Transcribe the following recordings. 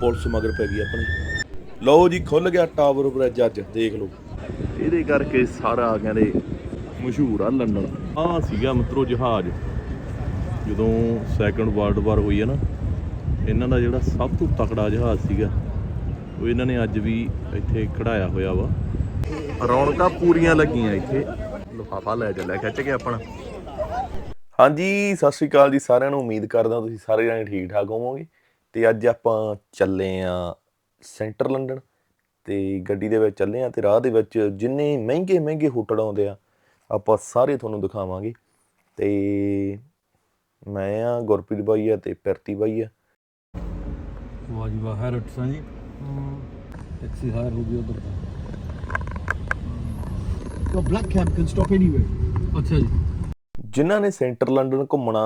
Police ਮਗਰ ਪੈ ਗਈ ਆਪਣੀ। ਲਓ ਜੀ ਖੁੱਲ ਗਿਆ ਟਾਵਰ ਬ੍ਰਿਜ ਅੱਜ ਦੇਖ ਲਓ। ਇਹਦੇ ਕਰਕੇ ਸਾਰਾ ਕਹਿੰਦੇ ਮਸ਼ਹੂਰ ਆ ਲੰਡਨ। ਆ ਸੀਗਾ ਮਿੱਤਰੋ ਜਹਾਜ਼। ਜਦੋਂ ਸੈਕੰਡ ਵਰਲਡ ਵਾਰ ਹੋਈ ਹੈ ਨਾ ਇਹਨਾਂ ਦਾ ਜਿਹੜਾ ਸਭ ਤੋਂ ਤਕੜਾ ਜਹਾਜ਼ ਸੀਗਾ ਉਹ ਇਹਨਾਂ ਨੇ ਅੱਜ ਵੀ ਇੱਥੇ ਖੜਾਇਆ ਹੋਇਆ ਵਾ। ਰੌਣਕਾਂ ਪੂਰੀਆਂ ਲੱਗੀਆਂ ਇੱਥੇ। ਲਿਫਾਫਾ ਲੈ ਜਾ ਲੈ ਖਿੱਚ ਕੇ ਆਪਣਾ। ਹਾਂਜੀ ਸਤਿ ਸ਼੍ਰੀ ਅਕਾਲ ਜੀ ਸਾਰਿਆਂ ਨੂੰ। ਉਮੀਦ ਕਰਦਾ ਤੁਸੀਂ ਸਾਰੇ ਜਣੇ ਠੀਕ ਠਾਕ ਹੋਵੋਗੇ। ਤੇ ਅੱਜ ਆਪਾਂ ਚੱਲੇ ਆ ਸੈਂਟਰ ਲੰਡਨ ਤੇ ਗੱਡੀ ਦੇ ਵਿੱਚ ਚੱਲੇ ਆ ਤੇ ਰਾਹ ਦੇ ਵਿੱਚ ਜਿੰਨੇ ਮਹਿੰਗੇ ਮਹਿੰਗੇ ਹੋਟਲ ਆਉਂਦੇ ਆ ਆਪਾਂ ਸਾਰੇ ਤੁਹਾਨੂੰ ਦਿਖਾਵਾਂਗੇ। ਤੇ ਮੈਂ ਆ ਗੁਰਪ੍ਰੀਤ ਬਾਈ ਆ ਤੇ ਪਿਰਤੀ ਬਾਈ ਆ। ਵਾਹ ਜੀ ਵਾਹ ਹੈਰਟ ਸਾਂ ਜੀ। ਟੈਕਸੀ ਹਾਇਰ ਹੋ ਗਈ ਉਧਰ ਤਾਂ। Your black cab can stop anywhere. ਅੱਛਾ ਜੀ। ਜਿਨ੍ਹਾਂ ਨੇ ਸੈਂਟਰ ਲੰਡਨ ਘੁੰਮਣਾ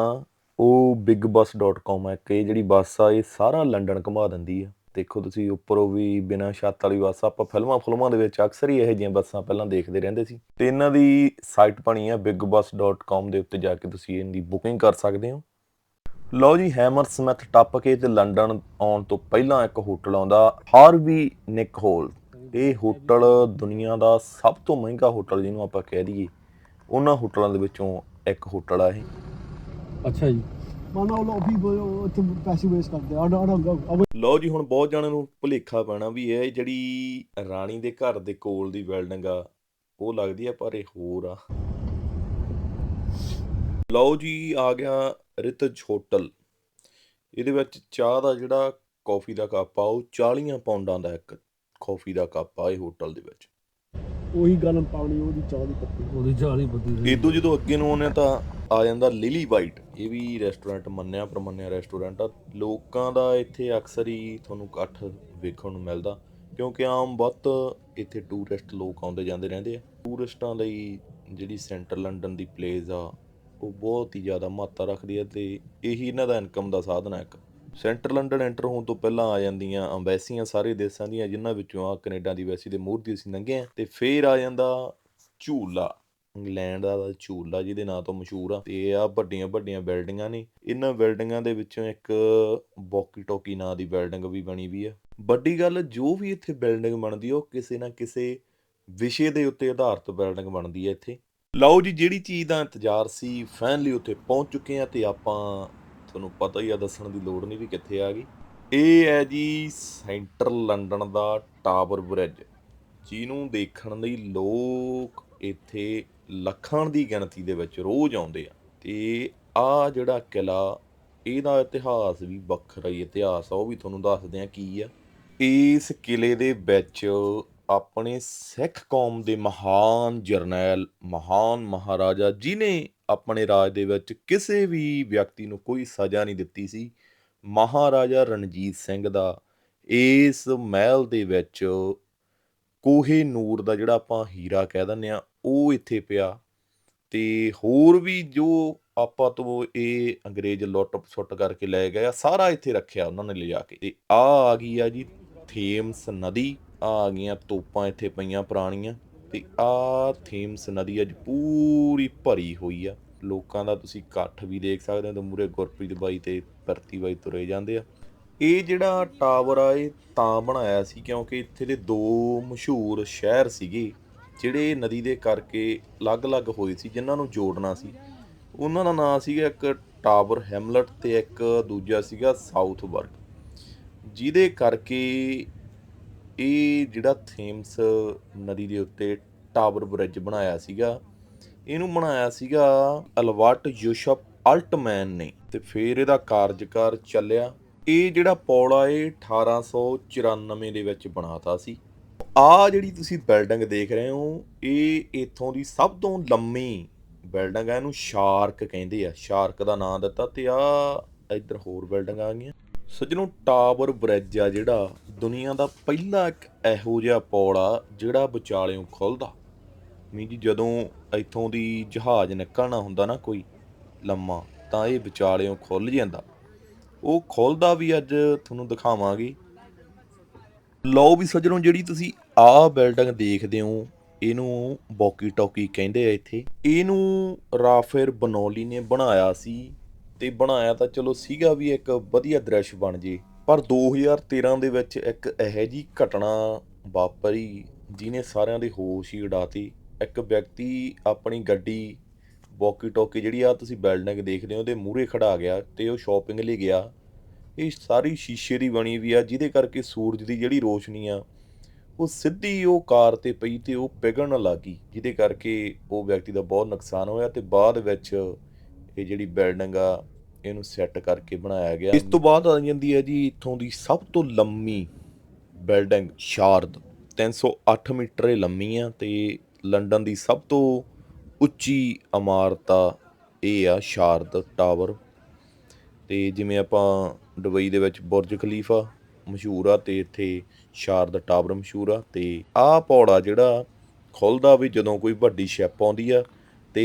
ਉਹ bigbus.com ਹੈ ਕਿ ਇਹ ਜਿਹੜੀ ਬੱਸ ਆ, ਇਹ ਸਾਰਾ ਲੰਡਨ ਘੁਮਾ ਦਿੰਦੀ ਆ ਦੇਖੋ ਤੁਸੀਂ ਉੱਪਰੋਂ ਵੀ ਬਿਨਾਂ ਛੱਤ ਵਾਲੀ ਬੱਸ, ਆਪਾਂ ਫਿਲਮਾਂ ਫਿਲਮਾਂ ਦੇ ਵਿੱਚ ਅਕਸਰ ਹੀ ਇਹੋ ਜਿਹੀਆਂ ਬੱਸਾਂ ਪਹਿਲਾਂ ਦੇਖਦੇ ਰਹਿੰਦੇ ਸੀ। ਤੇ ਇਹਨਾਂ ਦੀ ਸਾਈਟ ਬਣੀ ਆ bigbus.com ਦੇ ਉੱਤੇ ਜਾ ਕੇ ਤੁਸੀਂ ਇਹਦੀ ਬੁਕਿੰਗ ਕਰ ਸਕਦੇ ਹੋ। ਲਓ ਜੀ ਹੈਮਰ ਸਮਿਥ ਟੱਪ ਕੇ ਤੇ ਲੰਡਨ ਆਉਣ ਤੋਂ ਪਹਿਲਾਂ ਇੱਕ ਹੋਟਲ ਆਉਂਦਾ ਹਾਰਵੀ ਨਿਕ ਹੋਲ ਇਹ ਹੋਟਲ ਦੁਨੀਆ ਦਾ ਸਭ ਤੋਂ ਮਹਿੰਗਾ ਹੋਟਲ ਜਿਹਨੂੰ ਆਪਾਂ ਕਹਿ ਦਈਏ। ਉਹਨਾਂ ਹੋਟਲਾਂ ਦੇ ਵਿੱਚੋਂ ਇੱਕ ਹੋਟਲ ਆ ਇਹ। ਅੱਛਾ ਜੀ। lot of people uh, ਪੈਸੇ ਵੇਸਟ ਕਰਦੇ ਆ. I wait. ਲਓ ਜੀ ਹੁਣ ਬਹੁਤ ਜਣਿਆਂ ਨੂੰ ਭੁਲੇਖਾ ਪੈਣਾ ਵੀ ਇਹ ਜਿਹੜੀ ਰਾਣੀ ਦੇ ਘਰ ਦੇ ਕੋਲ ਦੀ ਬਿਲਡਿੰਗ ਆ ਉਹ ਲੱਗਦੀ ਆ ਪਰ ਇਹ ਹੋਰ ਆ। ਲਓ ਜੀ ਆ ਗਿਆ ਰਿਤਜ ਹੋਟਲ ਇਹਦੇ ਵਿੱਚ ਚਾਹ ਦਾ ਜਿਹੜਾ ਕਾਫੀ ਦਾ ਕੱਪ ਆ ਉਹ 40 ਪਾਉਂਡਾਂ ਦਾ ਇੱਕ ਕਾਫੀ ਦਾ ਕੱਪ ਆ ਇਹ ਹੋਟਲ ਦੇ ਵਿੱਚ। ਉਹੀ ਗਰਮ ਪਾਣੀ ਉਹਦੀ ਚਾਹ ਦੀ ਪੱਤੀ। ਉਹਦੀ ਬੱਤੀ ਦੀ ਇਦੋਂ ਜਦੋਂ ਅੱਗੇ ਨੂੰ ਆਉਂਦੇ ਤਾਂ ਆ ਜਾਂਦਾ ਲਿਲੀ ਵਾਈਟ ਇਹ ਵੀ ਰੈਸਟੋਰੈਂਟ ਮੰਨਿਆ, ਪ੍ਰਮੰਨਿਆ ਰੈਸਟੋਰੈਂਟ ਆ। ਲੋਕਾਂ ਦਾ ਇੱਥੇ ਅਕਸਰ ਹੀ ਤੁਹਾਨੂੰ ਇਕੱਠ ਵੇਖਣ ਨੂੰ ਮਿਲਦਾ, ਕਿਉਂਕਿ ਆਮ ਵੱਧ ਇੱਥੇ ਟੂਰਿਸਟ ਲੋਕ ਆਉਂਦੇ ਜਾਂਦੇ ਰਹਿੰਦੇ ਆ। ਟੂਰਿਸਟਾਂ ਲਈ ਜਿਹੜੀ ਸੈਂਟਰ ਲੰਡਨ ਦੀ ਪਲੇਸ ਆ, ਉਹ ਬਹੁਤ ਹੀ ਜ਼ਿਆਦਾ ਮਹੱਤਤਾ ਰੱਖਦੀ ਹੈ ਤੇ ਇਹੀ ਇਹਨਾਂ ਦਾ ਇਨਕਮ ਦਾ ਸਾਧਨ ਹੈ ਇੱਕ। ਸੈਂਟਰ ਲੰਡਨ ਐਂਟਰ ਹੋਣ ਤੋਂ ਪਹਿਲਾਂ ਆ ਜਾਂਦੀਆਂ ਅੰਬੈਸੀਆਂ ਸਾਰੇ ਦੇਸ਼ਾਂ ਦੀਆਂ, ਜਿਨ੍ਹਾਂ ਵਿੱਚੋਂ ਆ ਕੈਨੇਡਾ ਦੀ ਵੈਸੀ ਦੇ ਮੂਹਰ ਦੀ ਅਸੀਂ ਲੰਘੇ ਆ, ਤੇ ਫੇਰ ਆ ਜਾਂਦਾ ਝੂਲਾ। ਇੰਗਲੈਂਡ ਦਾ ਤਾਂ ਝੂਲਾ ਜਿਹਦੇ ਨਾਂ ਤੋਂ ਮਸ਼ਹੂਰ ਆ, ਤੇ ਆ ਵੱਡੀਆਂ ਵੱਡੀਆਂ ਬਿਲਡਿੰਗਾਂ ਨੇ। ਇਹਨਾਂ ਬਿਲਡਿੰਗਾਂ ਦੇ ਵਿੱਚੋਂ ਇੱਕ ਬੋਕੀ ਟੋਕੀ ਨਾਂ ਦੀ ਬਿਲਡਿੰਗ ਵੀ ਬਣੀ ਵੀ ਆ। ਵੱਡੀ ਗੱਲ, ਜੋ ਵੀ ਇੱਥੇ ਬਿਲਡਿੰਗ ਬਣਦੀ ਉਹ ਕਿਸੇ ਨਾ ਕਿਸੇ ਵਿਸ਼ੇ ਦੇ ਉੱਤੇ ਆਧਾਰਿਤ ਬਿਲਡਿੰਗ ਬਣਦੀ ਹੈ ਇੱਥੇ। ਲਓ ਜੀ, ਜਿਹੜੀ ਚੀਜ਼ ਦਾ ਇੰਤਜ਼ਾਰ ਸੀ ਫਾਈਨਲੀ ਉੱਥੇ ਪਹੁੰਚ ਚੁੱਕੇ ਆ, ਤੇ ਆਪਾਂ ਤੁਹਾਨੂੰ ਪਤਾ ਹੀ ਆ, ਦੱਸਣ ਦੀ ਲੋੜ ਨਹੀਂ ਵੀ ਕਿੱਥੇ ਆ ਗਈ ਇਹ ਹੈ ਜੀ ਸੈਂਟਰ ਲੰਡਨ ਦਾ ਟਾਵਰ ਬ੍ਰਿਜ, ਜਿਹਨੂੰ ਦੇਖਣ ਲਈ ਲੋਕ ਇੱਥੇ ਲੱਖਾਂ ਦੀ ਗਿਣਤੀ ਦੇ ਵਿੱਚ ਰੋਜ਼ ਆਉਂਦੇ ਆ। ਤੇ ਆ ਜਿਹੜਾ ਕਿਲਾ ਇਹਦਾ ਇਤਿਹਾਸ ਵੀ ਵੱਖਰਾ ਹੀ ਇਤਿਹਾਸ ਆ, ਉਹ ਵੀ ਤੁਹਾਨੂੰ ਦੱਸਦੇ ਆ ਕੀ ਆ। ਇਸ ਕਿਲੇ ਦੇ ਵਿੱਚ ਆਪਣੇ ਸਿੱਖ ਕੌਮ ਦੇ ਮਹਾਨ ਜਰਨੈਲ, ਮਹਾਨ ਮਹਾਰਾਜਾ ਜਿਨੇ ਆਪਣੇ ਰਾਜ ਦੇ ਵਿੱਚ ਕਿਸੇ ਵੀ ਵਿਅਕਤੀ ਨੂੰ ਕੋਈ ਸਜ਼ਾ ਨਹੀਂ ਦਿੱਤੀ ਸੀ, ਮਹਾਰਾਜਾ ਰਣਜੀਤ ਸਿੰਘ ਦਾ, ਇਸ ਮਹਿਲ ਦੇ ਵਿੱਚ ਕੋਹੇ ਨੂਰ ਦਾ ਜਿਹੜਾ ਆਪਾਂ ਹੀਰਾ ਕਹਿ ਦਿੰਦੇ ਆ ਉਹ ਇੱਥੇ ਪਿਆ। ਤੇ ਹੋਰ ਵੀ ਜੋ ਆਪਾਂ ਤੋਂ ਇਹ ਅੰਗਰੇਜ਼ ਲੁੱਟ ਸੁੱਟ ਕਰਕੇ ਲੈ ਗਏ ਆ, ਸਾਰਾ ਇੱਥੇ ਰੱਖਿਆ ਉਹਨਾਂ ਨੇ ਲਿਜਾ ਕੇ। ਤੇ ਆ ਆ ਗਈ ਆ ਜੀ ਥੇਮਸ ਨਦੀ। ਆ ਆ ਗਈਆਂ ਤੋਪਾਂ ਇੱਥੇ ਪਈਆਂ ਪੁਰਾਣੀਆਂ। ਤੇ ਆ ਥੇਮਸ ਨਦੀ ਅੱਜ ਪੂਰੀ ਭਰੀ ਹੋਈ ਆ। ਲੋਕਾਂ ਦਾ ਤੁਸੀਂ ਇਕੱਠ ਵੀ ਦੇਖ ਸਕਦੇ ਹੋ, ਤੇ ਮੂਰੇ ਗੁਰਪ੍ਰੀਤ ਬਾਈ ਤੇ ਪ੍ਰਤੀ ਬਾਈ ਤੁਰੇ ਜਾਂਦੇ ਆ। ਇਹ ਜਿਹੜਾ ਟਾਵਰ ਆ, ਇਹ ਤਾਂ ਬਣਾਇਆ ਸੀ ਕਿਉਂਕਿ ਇੱਥੇ ਦੇ ਦੋ ਮਸ਼ਹੂਰ ਸ਼ਹਿਰ ਸੀਗੇ। ਜਿਹੜੇ ਨਦੀ ਦੇ ਕਰਕੇ ਅਲੱਗ-ਅਲੱਗ ਹੋਏ ਸੀ, ਜਿਨ੍ਹਾਂ ਨੂੰ ਜੋੜਨਾ ਸੀ, ਉਹਨਾਂ ਦਾ ਨਾਂ ਸੀਗਾ ਇੱਕ ਟਾਵਰ ਹੈਮਲਟ ਤੇ ਇੱਕ ਦੂਜਾ ਸੀਗਾ ਸਾਊਥਬਰਗ ਜਿਹਦੇ ਕਰਕੇ ਇਹ ਜਿਹੜਾ ਥੇਮਸ ਨਦੀ ਦੇ ਉੱਤੇ ਟਾਵਰ ਬ੍ਰਿਜ ਬਣਾਇਆ ਸੀਗਾ, ਇਹਨੂੰ ਬਣਾਇਆ ਸੀਗਾ ਅਲਵਰਟ ਯੂਸ਼ਪ ਅਲਟਮੈਨ ਨੇ ਤੇ ਫਿਰ ਇਹਦਾ ਕਾਰਜਕਾਰ ਚੱਲਿਆ। ਇਹ ਜਿਹੜਾ ਪੁਲ ਆ ਇਹ 1894 ਦੇ ਵਿੱਚ ਬਣਾਤਾ ਸੀ। ਆ ਜਿਹੜੀ ਤੁਸੀਂ ਬਿਲਡਿੰਗ ਦੇਖ ਰਹੇ ਹੋ, ਇਹ ਇੱਥੋਂ ਦੀ ਸਭ ਤੋਂ ਲੰਮੀ ਬਿਲਡਿੰਗ ਹੈ ਇਹਨੂੰ ਸ਼ਾਰਕ ਕਹਿੰਦੇ ਆ। ਸ਼ਾਰਕ ਦਾ ਨਾਮ ਦਿੱਤਾ ਤੇ ਆ ਇੱਧਰ ਹੋਰ ਬਿਲਡਿੰਗ ਆ ਗਈਆਂ। ਸੱਜਣੋ, ਟਾਵਰ ਬ੍ਰਿਜ ਆ ਜਿਹੜਾ ਦੁਨੀਆ ਦਾ ਪਹਿਲਾ ਇੱਕ ਇਹੋ ਜਿਹਾ ਪੁਲ ਆ, ਜਿਹੜਾ ਵਿਚਾਲਿਓਂ ਖੁੱਲਦਾ। ਮੀਨ ਜੀ ਜਦੋਂ ਇੱਥੋਂ ਦੀ ਜਹਾਜ਼ ਨਿਕਲਣਾ ਹੁੰਦਾ ਨਾ ਕੋਈ ਲੰਮਾ, ਤਾਂ ਇਹ ਵਿਚਾਲਿਓਂ ਖੁੱਲ ਜਾਂਦਾ। ਉਹ ਖੁੱਲਦਾ ਵੀ ਅੱਜ ਤੁਹਾਨੂੰ ਦਿਖਾਵਾਂਗੇ। ਲਓ ਵੀ ਸੱਜਣੋ, ਜਿਹੜੀ ਤੁਸੀਂ ਆਹ ਬਿਲਡਿੰਗ ਦੇਖਦੇ ਹੋ ਇਹਨੂੰ ਬੋਕੀ ਟੋਕੀ ਕਹਿੰਦੇ ਆ ਇੱਥੇ। ਇਹਨੂੰ ਰਾਫੇਰ ਬਨੌਲੀ ਨੇ ਬਣਾਇਆ ਸੀ ਤੇ ਬਣਾਇਆ ਤਾਂ ਚਲੋ ਸੀਗਾ ਵੀ ਇੱਕ ਵਧੀਆ ਦ੍ਰਿਸ਼ ਬਣ ਜੇ, ਪਰ 2013 ਦੇ ਵਿੱਚ ਇੱਕ ਇਹੋ ਜਿਹੀ ਘਟਨਾ ਵਾਪਰੀ ਜਿਹਨੇ ਸਾਰਿਆਂ ਦੇ ਹੋਸ਼ ਹੀ ਉਡਾਤੀ। ਇੱਕ ਵਿਅਕਤੀ ਆਪਣੀ ਗੱਡੀ ਵੋਕੀ ਟੋਕੀ ਜਿਹੜੀ ਆ ਤੁਸੀਂ ਬਿਲਡਿੰਗ ਦੇਖਦੇ ਹੋ ਉਹਦੇ ਮੂਹਰੇ ਖੜਾ ਗਿਆ ਤੇ ਉਹ ਸ਼ਾਪਿੰਗ ਲਈ ਗਿਆ। ਇਹ ਸਾਰੀ ਸ਼ੀਸ਼ੇ ਦੀ ਬਣੀ ਵੀ ਆ ਜਿਹਦੇ ਕਰਕੇ ਸੂਰਜ ਦੀ ਜਿਹੜੀ ਰੋਸ਼ਨੀ ਆ ਉਹ ਸਿੱਧੀ ਉਹ ਕਾਰ ਤੇ ਪਈ ਤੇ ਉਹ ਪਿਘਲਣ ਲੱਗੀ, ਜਿਹਦੇ ਕਰਕੇ ਉਹ ਵਿਅਕਤੀ ਦਾ ਬਹੁਤ ਨੁਕਸਾਨ ਹੋਇਆ ਤੇ ਬਾਅਦ ਵਿੱਚ ਇਹ ਜਿਹੜੀ ਬਿਲਡਿੰਗ ਆ, ਇਹਨੂੰ ਸੈੱਟ ਕਰਕੇ ਬਣਾਇਆ ਗਿਆ। ਇਸ ਤੋਂ ਬਾਅਦ ਆ ਜਾਂਦੀ ਹੈ ਜੀ ਇੱਥੋਂ ਦੀ ਸਭ ਤੋਂ ਲੰਮੀ ਬਿਲਡਿੰਗ, ਸ਼ਾਰਦ। 308 ਮੀਟਰ ਲੰਮੀ ਆ ਤੇ ਲੰਡਨ ਦੀ ਸਭ ਤੋਂ ਉੱਚੀ ਇਮਾਰਤ ਆ, ਇਹ ਆ ਸ਼ਾਰਦ ਟਾਵਰ। ਤੇ ਜਿਵੇਂ ਆਪਾਂ ਦੁਬਈ ਦੇ ਵਿੱਚ ਬੁਰਜ ਖਲੀਫਾ ਮਸ਼ਹੂਰ ਆ ਤੇ ਇੱਥੇ ਸ਼ਾਰਦ ਟਾਵਰ ਮਸ਼ਹੂਰ ਆ ਤੇ ਆਹ ਪੌੜਾ ਜਿਹੜਾ ਖੁੱਲਦਾ ਵੀ ਜਦੋਂ ਕੋਈ ਵੱਡੀ ਸ਼ਿਪ ਆਉਂਦੀ ਆ ਤੇ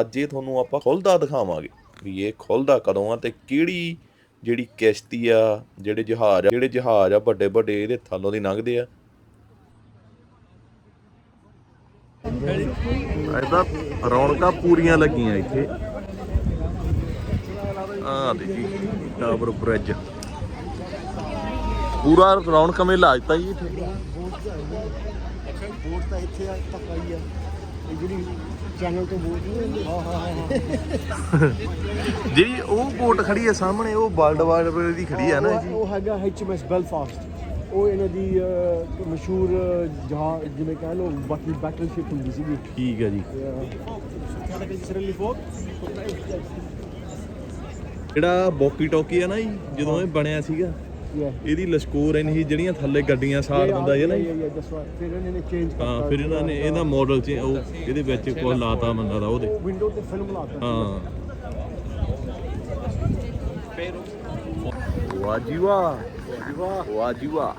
ਅੱਜ ਇਹ ਤੁਹਾਨੂੰ ਆਪਾਂ ਖੁੱਲਦਾ ਦਿਖਾਵਾਂਗੇ ਵੀ ਇਹ ਖੁੱਲਦਾ ਕਦੋਂ ਆ ਤੇ ਕਿਹੜੀ ਜਿਹੜੀ ਕਿਸ਼ਤੀ ਆ, ਜਿਹੜੇ ਜਹਾਜ਼ ਆ, ਜਿਹੜੇ ਜਹਾਜ਼ ਆ ਵੱਡੇ ਵੱਡੇ ਇਹਦੇ ਥੱਲੋਂ ਦੀ ਲੰਘਦੇ ਆ। ਇਹਦਾ ਰੌਣਕਾਂ ਪੂਰੀਆਂ ਲੱਗੀਆਂ ਇੱਥੇ। ਆ ਦੇਖੀ, ਟਾਵਰ ਬ੍ਰਿਜ ਪੂਰਾ ਰੌਣਕ ਮੇਲਾ ਅੱਜ ਤਾਂ ਜੀ ਇੱਥੇ। ਵੋਟ ਤਾਂ ਇੱਥੇ ਆ ਤੱਕ ਆਈ ਆ। ਇਹ ਜਿਹੜੀ ਚੈਨਲ ਤੋਂ ਵੋਟ ਨਹੀਂ ਹੁੰਦੀ ਹਾਂ ਹਾਂ ਹਾਂ ਜਿਹੜੀ ਉਹ ਬੋਟ ਖੜੀ ਹੈ ਸਾਹਮਣੇ ਉਹ ਵਰਲਡ ਵਾਰ ਦੀ ਖੜੀ ਹੈ ਨਾ ਉਹ- ਜੀ। ਉਹ ਹੈਗਾ ਐਚਐਮਐਸ ਬੈਲਫਾਸਟ ਉਹ ਇਹਨਾਂ ਦੀ ਮਸ਼ਹੂਰ ਜਹਾਜ਼ ਜਿਵੇਂ ਕਹਿ ਲਓ ਬਾਕੀ ਬੈਟਲਸ਼ਿਪ ਹੁੰਦੀ ਸੀਗੀ। ਠੀਕ ਹੈ ਜੀ। ਜਿਹੜਾ ਬੋਕੀ ਟੋਕੀ ਹੈ ਨਾ ਜੀ ਜਦੋਂ ਇਹ ਬਣਿਆ ਸੀਗਾ ਇਹਦੀ ਲਸ਼ਕੋਰ ਇੰਨੀ ਸੀ ਜਿਹੜੀਆਂ ਥੱਲੇ ਗੱਡੀਆਂ ਸਾੜ ਦਿੰਦਾ ਹੈ ਨਾ। ਜੀ ਫਿਰ ਇਹਨਾਂ ਨੇ ਚੇਂਜ ਕਰਤਾ ਹਾਂ ਫਿਰ ਇਹਨਾਂ ਨੇ ਇਹਦਾ ਮਾਡਲ ਚ ਉਹ ਇਹਦੇ ਵਿੱਚ ਕੁਝ ਲਾਤਾ ਬੰਦਾ ਦਾ ਉਹਦੇ। ਵਿੰਡੋ ਤੇ ਫਿਲਮ ਲਾਤਾ। ਹਾਂ। ਵਾਹ ਵਾਹ ਜੀ ਵਾਹ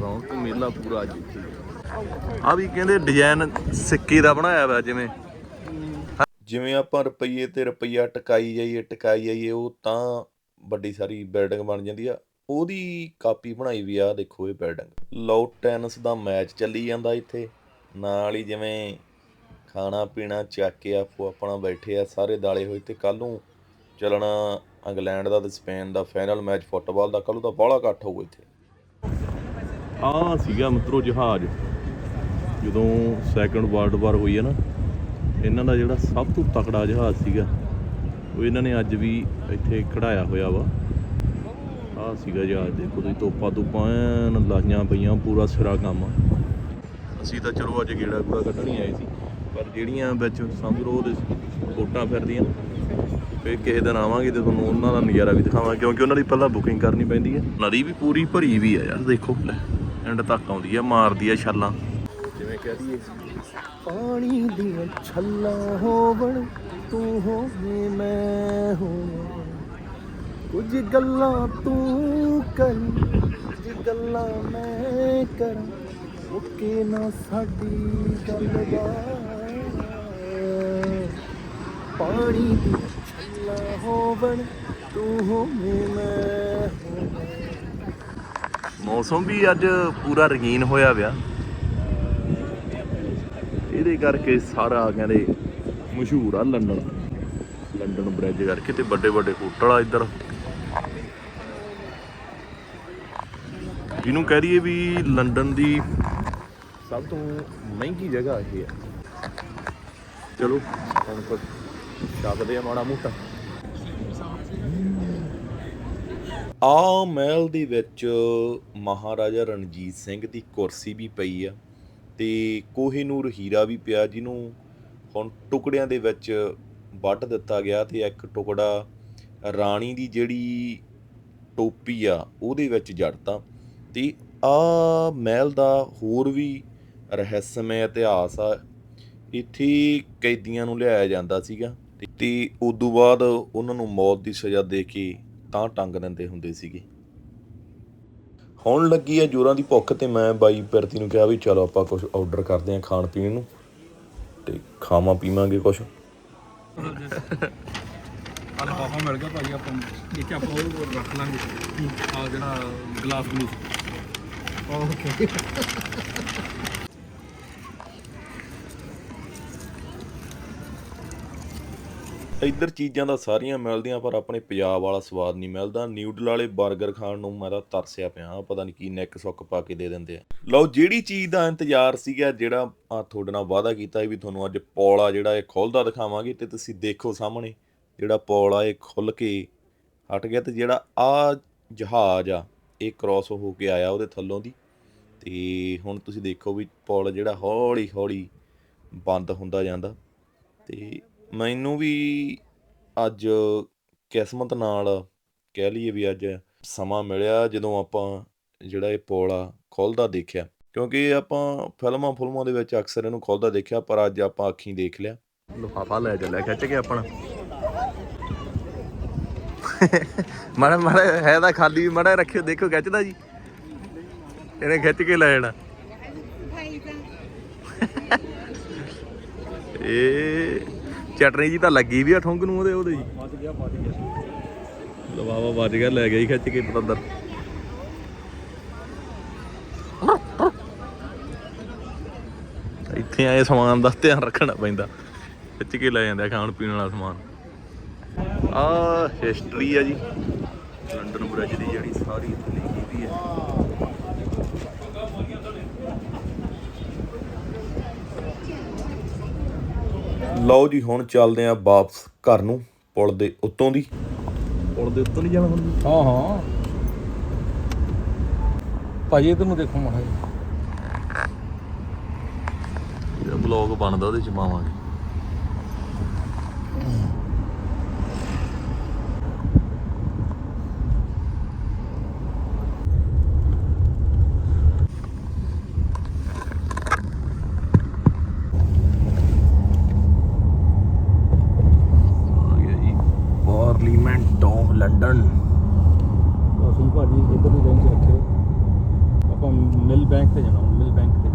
ਰੌਣਕ ਮੇਲਾ ਪੂਰਾ ਅੱਜ ਇੱਥੇ। ਆ ਵੀ ਕਹਿੰਦੇ ਡਿਜ਼ਾਈਨ ਸਿੱਕੇ ਦਾ ਬਣਾਇਆ ਹੋਇਆ ਜਿਵੇਂ। ਜਿਵੇਂ ਆਪਾਂ ਰੁਪਈਏ ਤੇ ਰੁਪਈਆ ਟਕਾਈ ਜਾਈਏ ਟਕਾਈ ਜਾਈਏ ਉਹ ਤਾਂ ਵੱਡੀ ਸਾਰੀ ਬਿਲਡਿੰਗ ਬਣ ਜਾਂਦੀ ਆ, ਉਹਦੀ ਕਾਪੀ ਬਣਾਈ ਵੀ ਆ, ਦੇਖੋ ਇਹ ਬਿਲਡਿੰਗ ਲਓ ਟੈਨਿਸ ਦਾ ਮੈਚ ਚੱਲੀ ਜਾਂਦਾ ਇੱਥੇ। ਨਾਲ ਹੀ ਜਿਵੇਂ ਖਾਣਾ ਪੀਣਾ ਚੱਕ ਕੇ ਆਪੋ ਆਪਣਾ ਬੈਠੇ ਆ, ਸਾਰੇ ਦਾਲੇ ਹੋਏ ਤੇ ਕੱਲ ਨੂੰ ਚੱਲਣਾ ਇੰਗਲੈਂਡ ਦਾ ਤੇ ਸਪੇਨ ਦਾ ਫਾਈਨਲ ਮੈਚ ਫੁੱਟਬਾਲ ਦਾ। ਕੱਲ ਨੂੰ ਤਾਂ ਬਾਹਲਾ ਇਕੱਠ ਹੋਊ ਇੱਥੇ। ਆ ਸੀਗਾ ਮਿੱਤਰੋ ਜਹਾਜ਼। ਜਦੋਂ ਸੈਕੰਡ ਵਰਲਡ ਵਾਰ ਹੋਈ ਹੈ ਨਾ, ਇਹਨਾਂ ਦਾ ਜਿਹੜਾ ਸਭ ਤੋਂ ਤਕੜਾ ਜਹਾਜ਼ ਸੀਗਾ ਉਹ ਇਹਨਾਂ ਨੇ ਅੱਜ ਵੀ ਇੱਥੇ ਖੜਾਇਆ ਹੋਇਆ ਵਾ। ਆ ਸੀਗਾ ਜਹਾਜ਼ ਦੇਖੋ ਤੁਸੀਂ, ਤੋਪਾਂ ਤੋਪਾਂ ਲਾਈਆਂ ਪਈਆਂ, ਪੂਰਾ ਸਿਰਾ ਕੰਮ। ਅਸੀਂ ਤਾਂ ਚਲੋ ਅੱਜ ਗੇੜਾ ਗੂੜਾ ਕੱਢਣ ਹੀ ਆਏ ਸੀ, ਪਰ ਜਿਹੜੀਆਂ ਵਿੱਚ ਸਮਝ ਲਓ ਉਹਦੇ ਬੋਟਾਂ ਫਿਰਦੀਆਂ, ਫੇਰ ਕਿਸੇ ਦਿਨ ਆਵਾਂਗੇ ਤੇ ਤੁਹਾਨੂੰ ਉਹਨਾਂ ਦਾ ਨਜ਼ਾਰਾ ਵੀ ਦਿਖਾਵਾਂਗੇ, ਕਿਉਂਕਿ ਉਹਨਾਂ ਦੀ ਪਹਿਲਾਂ ਬੁਕਿੰਗ ਕਰਨੀ ਪੈਂਦੀ ਹੈ। ਨਦੀ ਵੀ ਪੂਰੀ ਭਰੀ ਵੀ ਆ ਯਾਰ, ਦੇਖੋ ਐਂਡ ਤੱਕ ਆਉਂਦੀ ਆ, ਮਾਰਦੀ ਆ ਛਾਲਾਂ। ਕਹਿ ਦਈਏ। ਪਾਣੀ ਦੀਆਂ ਛੱਲਾਂ ਹੋਵਣ ਤੂੰ ਹੋਵੇਂ ਮੈਂ ਹੋਵਾਂ। ਕੁਝ ਗੱਲਾਂ ਤੂੰ ਕਰੀ ਕੁਝ ਗੱਲਾਂ ਮੈਂ ਕਰਾਂ। ਮੁੱਕੇ ਨਾ ਸਾਡੀ ਗੱਲਬਾਤ। ਪਾਣੀ ਦੀਆਂ ਛੱਲਾਂ ਹੋਵਣ ਤੂੰ ਹੋਵੇਂ ਮੈਂ ਹੋਵਾਂ। ਮੌਸਮ ਵੀ ਅੱਜ ਪੂਰਾ ਰੰਗੀਨ ਹੋਇਆ ਪਿਆ। ਇਹਦੇ ਕਰਕੇ ਸਾਰਾ ਕਹਿੰਦੇ ਮਸ਼ਹੂਰ ਆ ਲੰਡਨ। ਲੰਡਨ ਬ੍ਰਿਜ ਕਰਕੇ ਤੇ ਵੱਡੇ ਵੱਡੇ ਹੋਟਲ ਆ ਇੱਧਰ। ਜਿਹਨੂੰ ਕਹਿ ਦਈਏ ਵੀ ਲੰਡਨ ਦੀ ਸਭ ਤੋਂ ਮਹਿੰਗੀ ਜਗ੍ਹਾ ਇਹ ਹੈ। ਚਲੋ, ਹੁਣ ਕੁਝ ਛਕਦੇ ਆ ਮਾੜਾ ਮੋਟਾ। ਆ ਮਹਿਲ ਦੇ ਵਿੱਚ ਮਹਾਰਾਜਾ ਰਣਜੀਤ ਸਿੰਘ ਦੀ ਕੁਰਸੀ ਵੀ ਪਈ ਆ। ਤੇ ਕੋਹੀਨੂਰ ਹੀਰਾ ਵੀ ਪਿਆ, ਜਿਹਨੂੰ ਹੁਣ ਟੁਕੜਿਆਂ ਦੇ ਵਿੱਚ ਵੱਟ ਦਿੱਤਾ ਗਿਆ ਤੇ ਇੱਕ ਟੁਕੜਾ ਰਾਣੀ ਦੀ ਜਿਹੜੀ ਟੋਪੀ ਆ, ਉਹਦੇ ਵਿੱਚ ਜੜਤਾ। ਤੇ ਆ ਮਹਿਲ ਦਾ ਹੋਰ ਵੀ ਰਹੱਸਮय ਇਤਿਹਾਸ ਆ, ਇੱਥੇ ਕੈਦੀਆਂ ਨੂੰ ਲਿਆਇਆ ਜਾਂਦਾ ਸੀਗਾ ਤੇ- ਤੇ ਉਦੋਂ ਬਾਅਦ ਉਹਨਾਂ ਨੂੰ ਮੌਤ ਦੀ ਸਜ਼ਾ ਦੇ ਕੇ ਤਾਂ ਟੰਗ ਦਿੰਦੇ ਹੁੰਦੇ ਸੀਗੇ। ਹੁਣ ਲੱਗੀ ਆ ਜੋਰਾਂ ਦੀ ਭੁੱਖ ਤੇ ਮੈਂ ਬਾਈ ਪਿਰਤੀ ਨੂੰ ਕਿਹਾ ਵੀ ਚਲੋ ਆਪਾਂ ਕੁਝ ਆਰਡਰ ਕਰਦੇ ਆਂ ਖਾਣ ਪੀਣ ਨੂੰ ਤੇ ਖਾਵਾਂ ਪੀਵਾਂਗੇ ਕੁਝ ਆ ਲਫਾਫਾ ਮਿਲ ਗਿਆ ਭਾਜੀ ਆਪਾਂ। ਇਹ ਚ ਆਪਾਂ ਉਹ ਰੱਖ ਲਾਂਗੇ। ਆ ਜਿਹੜਾ ਗਲਾਸ ਗਲੂਸ ਓਕੇ ਇੱਧਰ ਚੀਜ਼ਾਂ ਤਾਂ ਸਾਰੀਆਂ ਮਿਲਦੀਆਂ, ਪਰ ਆਪਣੇ ਪੰਜਾਬ ਵਾਲਾ ਸਵਾਦ ਨਹੀਂ ਮਿਲਦਾ। ਨਿਊਡਲ ਵਾਲੇ 버ਗਰ ਖਾਣ ਨੂੰ ਮੈਂ ਤਾਂ ਤਰਸਿਆ ਪਿਆ ਪਤਾ ਨਹੀਂ ਕੀ ਨੈਕ ਸੁੱਕ ਪਾ ਕੇ ਦੇ ਦਿੰਦੇ ਆ। ਲਓ, ਜਿਹੜੀ ਚੀਜ਼ ਦਾ ਇੰਤਜ਼ਾਰ ਸੀਗਾ, ਜਿਹੜਾ ਆ ਤੁਹਾਡੇ ਨਾਲ ਵਾਅਦਾ ਕੀਤਾ ਵੀ ਤੁਹਾਨੂੰ ਅੱਜ ਪੌਲਾ ਜਿਹੜਾ ਇਹ ਖੁੱਲਦਾ ਦਿਖਾਵਾਂਗੇ, ਤੇ ਤੁਸੀਂ ਦੇਖੋ ਸਾਹਮਣੇ, ਜਿਹੜਾ ਪੌਲਾ ਇਹ ਖੁੱਲ ਕੇ ਹਟ ਗਿਆ ਤੇ ਜਿਹੜਾ ਆ ਜਹਾਜ਼ ਆ, ਇਹ ਕ੍ਰਾਸ ਹੋ ਕੇ ਆਇਆ ਉਹਦੇ ਥੱਲੋਂ ਦੀ। ਤੇ ਹੁਣ ਤੁਸੀਂ ਦੇਖੋ ਵੀ ਪੌਲ ਜਿਹੜਾ ਹੌਲੀ ਹੌਲੀ ਬੰਦ ਹੁੰਦਾ ਜਾਂਦਾ। ਤੇ ਮੈਨੂੰ ਵੀ ਅੱਜ ਕਿਸਮਤ ਨਾਲ ਕਹਿ ਲਈਏ ਵੀ ਅੱਜ ਸਮਾਂ ਮਿਲਿਆ ਜਦੋਂ ਆਪਾਂ ਜਿਹੜਾ ਇਹ ਪੁਲ ਆ ਖੁੱਲਦਾ ਦੇਖਿਆ। ਕਿਉਂਕਿ ਆਪਾਂ ਫਿਲਮਾਂ ਫੁਲਮਾਂ ਦੇ ਵਿੱਚ ਅਕਸਰ ਇਹਨੂੰ ਖੁੱਲਦਾ ਦੇਖਿਆ ਪਰ ਅੱਜ ਆਪਾਂ ਅੱਖੀਂ ਦੇਖ ਲਿਆ। ਲਿਫਾਫਾ ਲੈ ਚੱਲਿਆ ਖਿੱਚ ਕੇ ਆਪਣਾ। ਮਾੜਾ ਮਾੜਾ ਹੈ ਤਾਂ ਖਾਲੀ ਮਾੜਾ ਰੱਖਿਓ ਦੇਖੋ ਖਿੱਚਦਾ ਜੀ। ਇਹਨੇ ਖਿੱਚ ਕੇ ਲੈ ਜਾਣਾ। ਇਹ ਚਟਨੀ ਜੀ ਤਾਂ ਲੱਗੀ ਵੀ ਆ ਠੁੰਗ ਨੂੰ ਉਹਦੇ ਉਹਦੇ ਜੀ। ਵੱਜ ਗਿਆ ਵੱਜ ਗਿਆ ਲਵਾਵਾ ਵੱਜ ਗਿਆ ਲੈ ਗਿਆ ਹੀ ਖਿੱਚ ਕੇ ਪਤੰਦਰ। ਇੱਥੇ ਆਏ ਸਮਾਨ ਦਾ ਧਿਆਨ ਰੱਖਣਾ ਪੈਂਦਾ। ਖਿੱਚ ਕੇ ਲੈ ਜਾਂਦੇ ਖਾਣ ਪੀਣ ਵਾਲਾ ਸਮਾਨ। ਆ ਹਿਸਟਰੀ ਆ ਜੀ। ਲੰਡਨ ਬ੍ਰਿਜ ਦੀ ਜਿਹੜੀ ਸਾਰੀ ਇੱਥੇ ਲਿਖੀ ਵੀ ਹੈ ਲਓ ਜੀ ਹੁਣ ਚੱਲਦੇ ਆ ਵਾਪਸ ਘਰ ਨੂੰ ਪੁਲ ਦੇ ਉੱਤੋਂ ਦੀ। ਪੁਲ ਦੇ ਉੱਤੋਂ ਨਹੀਂ ਜਾਣਾ ਹੁਣ? ਹਾਂ ਹਾਂ। ਭਾਜੀ ਇਧਰ ਨੂੰ ਦੇਖੋ ਮਾੜਾ ਜਿਹਾ। ਇਹਦਾ ਬਲੌਗ ਬਣਦਾ ਉਹਦੇ ਚ ਪਾਵਾਂਗੇ ਆ ਗਿਆ ਜੀ ਪਾਰਲੀਮੈਂਟ ਆਫ ਲੰਡਨ ਅਸੀਂ ਭਾਜੀ ਇਧਰ ਦੀ ਰੇਂਜ ਰੱਖਿਓ। ਆਪਾਂ ਮਿਲ ਬੈਂਕ ਤੇ ਜਾਣਾ ਮਿਲ ਬੈਂਕ ਤੇ।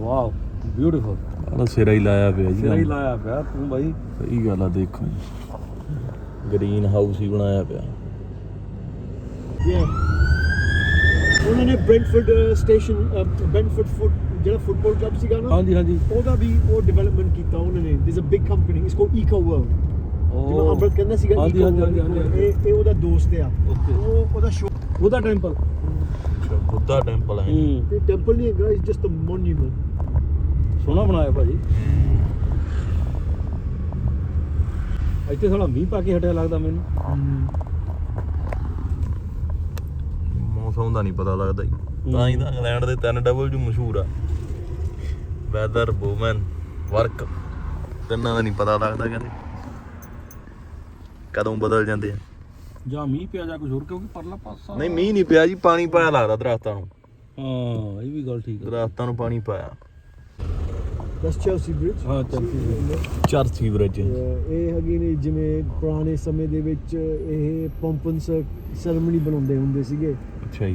ਵਾਓ ਬਿਊਟੀਫੁਲ ਆਹ ਸਿਰਾ ਹੀ ਲਾਇਆ ਪਿਆ ਜੀ। ਸਿਰਾ ਹੀ ਲਾਇਆ ਪਿਆ ਤੂੰ ਬਾਈ। ਸਹੀ ਗੱਲ ਆ ਦੇਖੋ ਜੀ। ਗ੍ਰੀਨ ਹਾਊਸ ਹੀ ਬਣਾਇਆ ਪਿਆ। Yeah. ਉਹਨਾਂ ਨੇ ਬ੍ਰੈਂਟਫੋਰਡ ਸਟੇਸ਼ਨ ਬ੍ਰੈਂਟਫੋਰਡ ਫੁੱਟ ਜਿਹੜਾ ਫੁੱਟਬਾਲ ਕਲੱਬ ਸੀਗਾ ਨਾ ਹਾਂਜੀ ਹਾਂਜੀ। ਉਹਦਾ ਵੀ ਉਹ ਡਿਵੈਲਪਮੈਂਟ ਕੀਤਾ ਉਹਨਾਂ ਨੇ। This uh big company it's called eco world ਉਹ ਅੰਮ੍ਰਿਤ ਕਹਿੰਦਾ ਸੀਗਾ ਹਾਂਜੀ, ਹਾਂਜੀ। ਇਹ ਇਹ ਉਹਦਾ ਦੋਸਤ ਆ. ਉਹ ਉਹਦਾ ਸ਼ੋ ਉਹਦਾ ਟੈਂਪਲ ਬੁੱਧਾ ਟੈਂਪਲ ਹੈ। ਇਹ ਟੈਂਪਲ ਨਹੀਂ ਹੈਗਾ ਇਟਸ ਜਸਟ ਅ ਮੋਨੂਮੈਂਟ ਸੋਹਣਾ ਬਣਾਇਆ ਭਾਜੀ। ਇੱਥੇ ਸਾਲਾ ਮੀਂਹ ਪਾ ਕੇ ਹਟਿਆ ਲੱਗਦਾ ਮੈਨੂੰ। ਮੌਸਮ ਦਾ ਨਹੀਂ ਪਤਾ ਲੱਗਦਾ ਜੀ। ਤਾਂ ਹੀ ਤਾਂ ਇੰਗਲੈਂਡ ਦੇ 3 ਡਬਲਯੂ ਮਸ਼ਹੂਰ ਆ। ਵੈਦਰ ਵੂਮਨ ਵਰਕ ਤਿੰਨਾਂ ਦਾ ਨਹੀਂ ਪਤਾ ਲੱਗਦਾ ਕਹਿੰਦੇ ਕਦੋਂ ਬਦਲ ਜਾਂਦੇ ਆ। ਜਾਂ ਮੀਂਹ ਪਿਆ ਜਾਂ ਕੁਝ ਹੋਰ ਕਿਉਂਕਿ ਪਰਲਾ ਪਾਸਾ ਨਹੀਂ ਮੀਂਹ ਨਹੀਂ ਪਿਆ ਜੀ ਪਾਣੀ ਪਾਇਆ ਲੱਗਦਾ ਦਰਖਤਾਂ ਨੂੰ। ਹਾਂ ਇਹ ਵੀ ਗੱਲ ਠੀਕ ਹੈ ਦਰਖਤਾਂ ਨੂੰ ਪਾਣੀ ਪਾਇਆ। ਦਸ ਚੈਲਸੀ ਬ੍ਰਿਜ ਹਾਂ ਚੱਲ ਠੀਕ ਚਰਚੀ ਬ੍ਰਿਜ ਇਹ ਹੈਗੇ ਨੇ ਜਿਵੇਂ ਪੁਰਾਣੇ ਸਮੇਂ ਦੇ ਵਿੱਚ ਇਹ ਪੰਪਨ ਸੈਰੇਮਨੀ ਬਣਾਉਂਦੇ ਹੁੰਦੇ ਸੀਗੇ। ਅੱਛਾ ਜੀ।